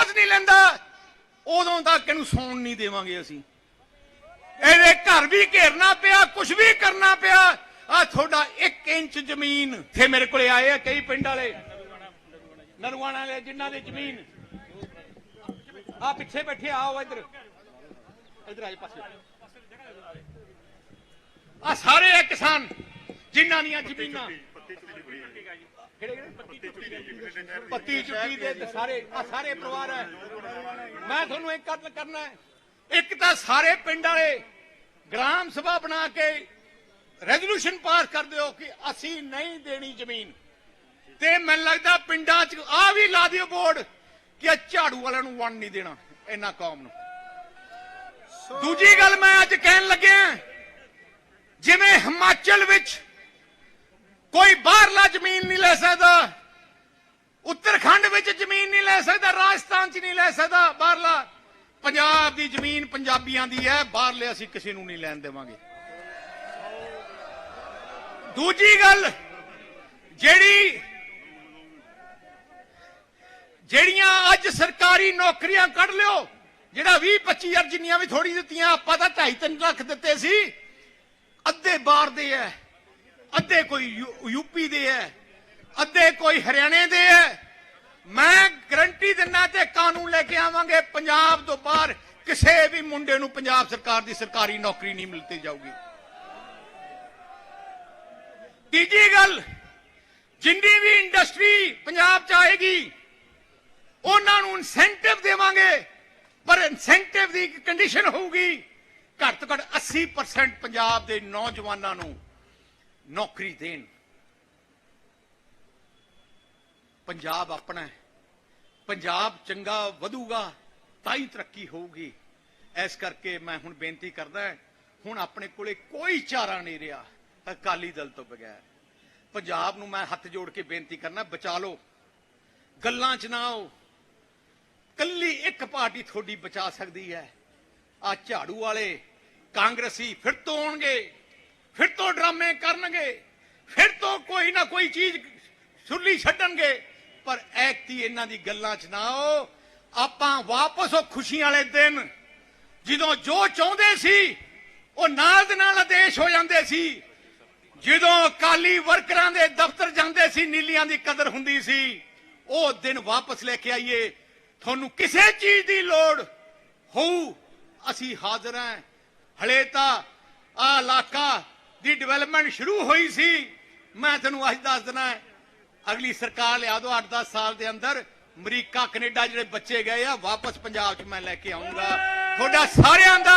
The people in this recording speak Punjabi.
ਵਾਪਸ ਨਹੀਂ ਲੈਂਦਾ। ਉਦੋਂ ਤੱਕ ਇਹਨੂੰ ਸੌਣ ਨਹੀਂ ਦੇਵਾਂਗੇ ਅਸੀਂ। ਇਹਦੇ ਘਰ ਵੀ ਘੇਰਨਾ ਪਿਆ ਕੁਝ ਵੀ ਕਰਨਾ ਪਿਆ। ਆ ਤੁਹਾਡਾ 1 ਇੰਚ ਜ਼ਮੀਨ ਇੱਥੇ ਮੇਰੇ ਕੋਲੇ ਆਏ ਆ ਕਈ ਪਿੰਡ ਵਾਲੇ। ਨਰਵਾਣਾ ਵਾਲੇ, ਜਿਨ੍ਹਾਂ ਦੀ ਜ਼ਮੀਨ। ਆ ਪਿੱਛੇ ਬੈਠੇ ਆਓ ਇੱਧਰ। ਇੱਧਰ ਆਏ ਪਾਸੇ। ਆ ਸਾਰੇ ਆ ਕਿਸਾਨ, ਜਿਨ੍ਹਾਂ ਦੀਆਂ ਜ਼ਮੀਨਾਂ। ਕਿਹੜੇ ਕਿਹੜੇ? ਪੱਤੀ ਚੁੱਕੀ ਦੇ ਤੇ ਸਾਰੇ ਆ ਸਾਰੇ ਪਰਿਵਾਰ ਹੈ। ਮੈਂ ਤੁਹਾਨੂੰ ਇੱਕ ਗੱਲ ਕਰਨਾ ਹੈ। ਇੱਕ ਤਾਂ ਸਾਰੇ ਪਿੰਡ ਵਾਲੇ ਗ੍ਰਾਮ ਸਭਾ ਬਣਾ ਕੇ ਰੈਜ਼ੋਲੂਸ਼ਨ ਪਾਸ ਕਰ ਦਿਓ ਕਿ ਅਸੀਂ ਨਹੀਂ ਦੇਣੀ ਜ਼ਮੀਨ। ਤੇ ਮੈਨੂੰ ਲੱਗਦਾ ਪਿੰਡਾਂ 'ਚ ਆ ਵੀ ਲਾ ਦਿਓ ਬੋਰਡ ਕਿ ਝਾੜੂ ਵਾਲਿਆਂ ਨੂੰ ਵੰਡ ਨਹੀਂ ਦੇਣਾ ਇਹਨਾਂ ਕੌਮ ਨੂੰ। ਦੂਜੀ ਗੱਲ ਮੈਂ ਅੱਜ ਕਹਿਣ ਲੱਗਿਆ ਜਿਵੇਂ ਹਿਮਾਚਲ ਵਿੱਚ ਕੋਈ ਬਾਹਰਲਾ ਜ਼ਮੀਨ ਨਹੀਂ ਲੈ ਸਕਦਾ। ਉੱਤਰਖੰਡ ਵਿੱਚ ਜ਼ਮੀਨ ਨਹੀਂ ਲੈ ਸਕਦਾ, ਰਾਜਸਥਾਨ 'ਚ ਨਹੀਂ ਲੈ ਸਕਦਾ। ਬਾਹਰਲਾ ਪੰਜਾਬ ਦੀ ਜ਼ਮੀਨ ਪੰਜਾਬੀਆਂ ਦੀ ਹੈ, ਬਾਹਰਲੇ ਅਸੀਂ ਕਿਸੇ ਨੂੰ ਨਹੀਂ ਲੈਣ ਦੇਵਾਂਗੇ। ਦੂਜੀ ਗੱਲ, ਜਿਹੜੀ ਜਿਹੜੀਆਂ ਅੱਜ ਸਰਕਾਰੀ ਨੌਕਰੀਆਂ ਕੱਢ ਲਿਓ, ਜਿਹੜਾ 20 25 ਹਜ਼ਾਰ ਜਿੰਨੀਆਂ ਵੀ ਥੋੜੀ ਦਿੱਤੀਆਂ, ਆਪਾਂ ਤਾਂ 2.5 ਲੱਖ ਦਿੱਤੇ ਸੀ, ਅੱਧੇ ਬਾਹਰ ਦੇ ਐ ਅੱਧੇ ਕੋਈ ਯੂਪੀ ਦੇ ਹੈ, ਅੱਧੇ ਕੋਈ ਹਰਿਆਣੇ ਦੇ ਹੈ। ਮੈਂ ਗਰੰਟੀ ਦਿੰਨਾ ਤੇ ਕਾਨੂੰਨ ਲੈ ਕੇ ਆਵਾਂਗੇ, ਪੰਜਾਬ ਤੋਂ ਬਾਹਰ ਕਿਸੇ ਵੀ ਮੁੰਡੇ ਨੂੰ ਪੰਜਾਬ ਸਰਕਾਰ ਦੀ ਸਰਕਾਰੀ ਨੌਕਰੀ ਨਹੀਂ ਮਿਲਤੀ ਜਾਊਗੀ। ਤੀਜੀ ਗੱਲ, ਜਿੰਨੀ ਵੀ ਇੰਡਸਟਰੀ ਪੰਜਾਬ ਚ ਆਏਗੀ, ਉਹਨਾਂ ਨੂੰ ਇਨਸੈਂਟਿਵ ਦੇਵਾਂਗੇ, ਪਰ ਇਨਸੈਂਟਿਵ ਦੀ ਕੰਡੀਸ਼ਨ ਹੋਊਗੀ, ਘੱਟ ਤੋਂ ਘੱਟ 80% ਪੰਜਾਬ ਦੇ ਨੌਜਵਾਨਾਂ ਨੂੰ ਨੌਕਰੀ ਦੇਣ ਪੰਜਾਬ ਆਪਣਾ ਹੈ। ਪੰਜਾਬ ਚੰਗਾ, ਵਧੂਗਾ, ਤਾਂ ਹੀ ਤਰੱਕੀ ਹੋਊਗੀ। ਇਸ ਕਰਕੇ ਮੈਂ ਹੁਣ ਬੇਨਤੀ ਕਰਦਾ ਹੁਣ ਆਪਣੇ ਕੋਲੇ ਕੋਈ ਚਾਰਾ ਨਹੀਂ ਰਿਹਾ, ਅਕਾਲੀ ਦਲ ਤੋਂ ਬਗੈਰ। ਪੰਜਾਬ ਨੂੰ ਮੈਂ ਹੱਥ ਜੋੜ ਕੇ ਬੇਨਤੀ ਕਰਨਾ, ਬਚਾ ਲਓ। ਗੱਲਾਂ 'ਚ ਨਾ ਆਓ। ਕੱਲੀ ਇੱਕ ਪਾਰਟੀ ਤੁਹਾਡੀ ਬਚਾ ਸਕਦੀ ਹੈ। ਆ ਝਾੜੂ ਵਾਲੇ ਕਾਂਗਰਸੀ ਫਿਰ ਤੋਂ ਆਉਣਗੇ। ਫਿਰ ਤੋਂ ਡਰਾਮੇ ਕਰਨਗੇ, ਫਿਰ ਤੋਂ ਕੋਈ ਨਾ ਕੋਈ ਚੀਜ਼ ਸੁਰਲੀ ਛੱਡਣਗੇ। ਪਰ ਐਕਤੀ ਇਹਨਾਂ ਦੀ ਗੱਲਾਂ 'ਚ ਨਾ ਆਓ, ਆਪਾਂ ਵਾਪਸ ਉਹ ਖੁਸ਼ੀਆਂ ਵਾਲੇ ਦਿਨ ਜਦੋਂ ਜੋ ਚਾਹੁੰਦੇ ਸੀ, ਉਹ ਨਾਲ ਦੇ ਨਾਲ ਆਦੇਸ਼ ਹੋ ਜਾਂਦੇ ਸੀ। ਜਦੋਂ ਅਕਾਲੀ ਵਰਕਰਾਂ ਦੇ ਦਫ਼ਤਰ ਜਾਂਦੇ ਸੀ, ਨੀਲੀਆਂ ਦੀ ਕਦਰ ਹੁੰਦੀ ਸੀ, ਉਹ ਦਿਨ ਵਾਪਸ ਲੈ ਕੇ ਆਈਏ। ਤੁਹਾਨੂੰ ਕਿਸੇ ਚੀਜ਼ ਦੀ ਲੋੜ ਹੋਊ, ਅਸੀਂ ਹਾਜ਼ਰ ਹਾਂ। ਹਲੇ ਤਾਂ ਆ ਇਲਾਕਾ ਦੀ ਡਿਵੈਲਪਮੈਂਟ ਸ਼ੁਰੂ ਹੋਈ ਸੀ। ਮੈਂ ਤੁਹਾਨੂੰ ਅੱਜ ਦੱਸ ਦਿਨਾ ਅਗਲੀ ਸਰਕਾਰ ਲਿਆ ਦੋ 8-10 ਸਾਲ ਦੇ ਅੰਦਰ ਅਮਰੀਕਾ, ਕੈਨੇਡਾ ਜਿਹੜੇ ਬੱਚੇ ਗਏ ਆ, ਵਾਪਸ ਪੰਜਾਬ 'ਚ ਮੈਂ ਲੈ ਕੇ ਆਉਂਗਾ। ਤੁਹਾਡਾ ਸਾਰਿਆਂ ਦਾ